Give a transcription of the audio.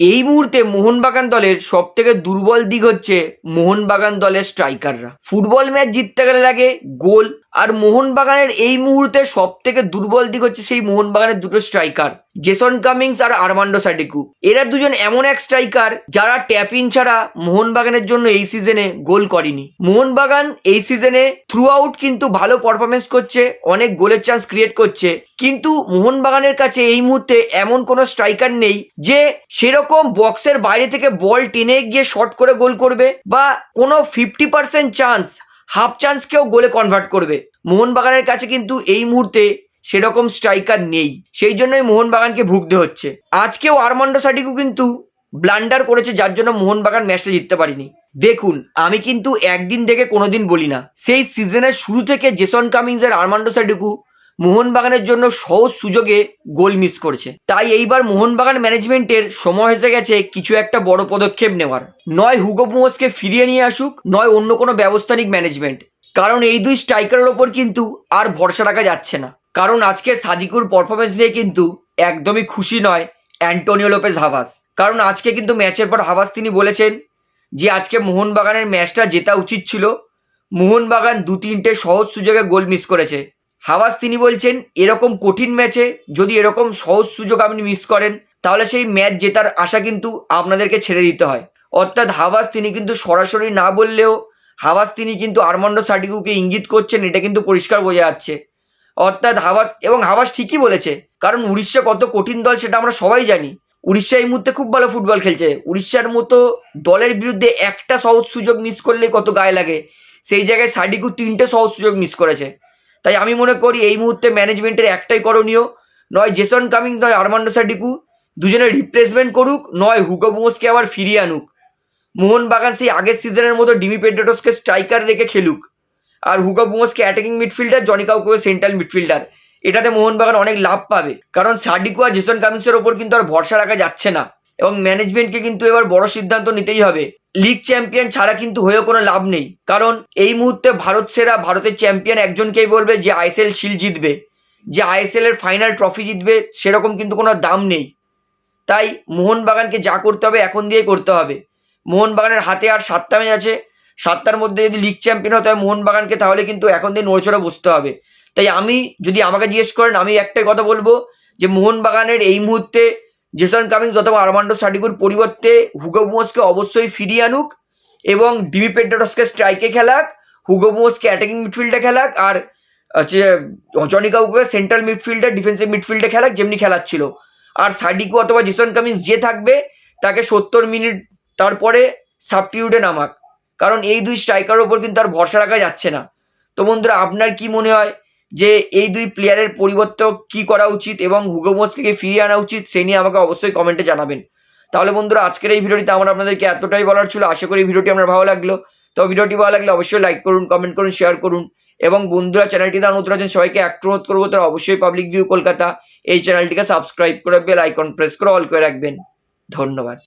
এই মুহূর্তে মোহনবাগান দলের সব থেকে দুর্বল দিক হচ্ছে মোহনবাগান দলের স্ট্রাইকাররা ফুটবল ম্যাচ জিততে গেলে লাগে গোল আর মোহনবাগানের এই মুহূর্তে সব থেকে দুর্বল দিক হচ্ছে সেই মোহনবাগানের দুটো স্ট্রাইকার জেসন কামিংস আর আরমান্ডো সাডিকু এরা দুজন এমন এক স্ট্রাইকার যারা ট্যাপ ছাড়া মোহনবাগানের জন্য এই সিজনে গোল করেনি। মোহনবাগান এই সিজনে থ্রু আউট কিন্তু ভালো পারফরমেন্স করছে, অনেক গোলের চান্স ক্রিয়েট করছে। কিন্তু মোহনবাগানের কাছে এই মুহূর্তে এমন কোনো স্ট্রাইকার নেই যে সেরকম বক্সের বাইরে থেকে বল টেনে গিয়ে শট করে গোল করবে বা কোনো ফিফটি পার্সেন্ট চান্স হাফ চান্সকেও গোলে কনভার্ট করবে। মোহনবাগানের কাছে কিন্তু এই মুহূর্তে সেরকম স্ট্রাইকার নেই। সেই জন্যই মোহনবাগানকে ভুগতে হচ্ছে। আজকেও আরমান্ডো সাডিকু কিন্তু ব্লান্ডার করেছে, যার জন্য মোহনবাগান ম্যাচটা জিততে পারিনি। দেখুন, আমি কিন্তু একদিন থেকে কোনোদিন বলি না। সেই সিজনের শুরু থেকে জেসন কামিংস আর আরমান্ডো সাডিকু মোহনবাগানের জন্য সহজ সুযোগে গোল মিস করেছে। তাই এইবার মোহনবাগান ম্যানেজমেন্টের সময় হয়ে গেছে কিছু একটা বড় পদক্ষেপ নেওয়ার। নয়, হুগো মোসকে ফিরিয়ে নিয়ে আসুক, নয়, অন্য কোনো ব্যবস্থা নিক ম্যানেজমেন্ট। কারণ এই দুই স্ট্রাইকারের ওপর কিন্তু আর ভরসা রাখা যাচ্ছে না। কারণ আজকে সাদিকুর পারফরমেন্স নিয়ে কিন্তু একদমই খুশি নয় অ্যান্টোনিও লোপেজ হাভাস। কারণ আজকে কিন্তু ম্যাচের পর হাভাস তিনি বলেছেন যে, আজকে মোহনবাগানের ম্যাচটা জেতা উচিত ছিল। মোহনবাগান দু তিনটে সহজ সুযোগে গোল মিস করেছে। হাওয়াস তিনি বলছেন, এরকম কঠিন ম্যাচে যদি এরকম সহজ সুযোগ আপনি মিস করেন, তাহলে সেই ম্যাচ জেতার আশা কিন্তু আপনাদেরকে ছেড়ে দিতে হয়। অর্থাৎ হাওয়াস তিনি কিন্তু সরাসরি না বললেও হাওয়াস তিনি কিন্তু আরমান্ডো সাডিকুকে ইঙ্গিত করছেন, এটা কিন্তু পরিষ্কার বোঝা যাচ্ছে। অর্থাৎ হাওয়াস এবং হাওয়াস ঠিকই বলেছে, কারণ উড়িষ্যা কত কঠিন দল সেটা আমরা সবাই জানি। উড়িষ্যা এই মুহূর্তে খুব ভালো ফুটবল খেলছে। উড়িষ্যার মতো দলের বিরুদ্ধে একটা সহজ সুযোগ মিস করলে কত গায়ে লাগে। সেই জায়গায় সাডিকু তিনটে সহজ সুযোগ মিস করেছে। তাই আমি মনে করি এই মুহূর্তে ম্যানেজমেন্টের একটাই করণীয়, নয় জেসন কামিং নয় আরমান্ডো সাডিকু দুজনের রিপ্লেসমেন্ট করুক, নয় হুগো আবার ফিরিয়ে আনুক। মোহনবাগান সেই আগের সিজনের মতো ডিমি পেড্রোটসকে স্ট্রাইকার রেখে খেলুক। আর হুগো বুমোসকে অ্যাটাকিং মিডফিল্ডার জনি কাউকে সেন্ট্রাল মিডফিল্ডার এটাতে মোহনবাগান অনেক লাভ পাবে। কারণ সাডিকু আর জেসন কামিংসের ওপর কিন্তু আর ভরসা রাখা যাচ্ছে না। এবং ম্যানেজমেন্টকে কিন্তু এবার বড় সিদ্ধান্ত নিতেই হবে। লিগ চ্যাম্পিয়ন ছাড়া কিন্তু হয়েও কোনো লাভ নেই। কারণ এই মুহূর্তে ভারত সেরা, ভারতের চ্যাম্পিয়ন একজনকেই বলবে যে আইএসএল শিল জিতবে। যে আইএসএল এর ফাইনাল ট্রফি জিতবে, সেরকম কিন্তু কোনো দাম নেই। তাই মোহনবাগানকে যা করতে হবে, এখন দিয়েই করতে হবে। মোহনবাগানের হাতে আর সাতটা ম্যাচ আছে। সাতটার মধ্যে যদি লিগ চ্যাম্পিয়ন হতে হয় মোহনবাগানকে তাহলে কিন্তু এখন দিয়ে নড়চড়ে বসতে হবে। তাই আমি যদি আমাকে জিজ্ঞেস করেন, আমি একটাই কথা বলব যে মোহনবাগানের এই মুহূর্তে জেসন কামিংস অথবা আরমান্ডো সাডিকুর পরিবর্তে হুগো মোসকে অবশ্যই ফিরিয়ে আনুক এবং ডিবি পেড্রোটসকে স্ট্রাইকে খেলাক হুগো মোসকে অ্যাটাকিং মিডফিল্ডে খেলাক আর, হচ্ছে জনি কাউকে সেন্ট্রাল মিডফিল্ডে ডিফেন্সিভ মিডফিল্ডে খেলাক যেমনি খেলাচ্ছিল। আর সাডিকু অথবা জেসন কামিংস যে থাকবে, তাকে সত্তর মিনিট তারপরে সাবস্টিটিউটে নামাক। কারণ এই দুই স্ট্রাইকারের ওপর কিন্তু আর ভরসা রাখা যাচ্ছে না। তো বন্ধুরা, আপনার কি মনে হয়? যে এই দুই প্লেয়ারের পরিবর্তে কি করা উচিত এবং হুগো মোসকে ফিরিয়ে আনা উচিত সেই নিয়ে আমাকে অবশ্যই কমেন্টে জানাবেন। তাহলে বন্ধুরা, আজকের এই ভিডিওটিতে আমার আপনাদেরকে এতটাই বলার ছিল। আশা করি ভিডিওটি আপনার ভালো লাগল। তো ভিডিওটি ভালো লাগলে অবশ্যই লাইক করুন কমেন্ট করুন শেয়ার করুন এবং বন্ধুরা চ্যানেলটি তার নতুন আছেন, সবাইকে অনুরোধ করব তারা অবশ্যই পাবলিক ভিউ কলকাতা, এই চ্যানেলটিকে সাবস্ক্রাইব করে বেল আইকন প্রেস করে অল করে রাখবেন। ধন্যবাদ।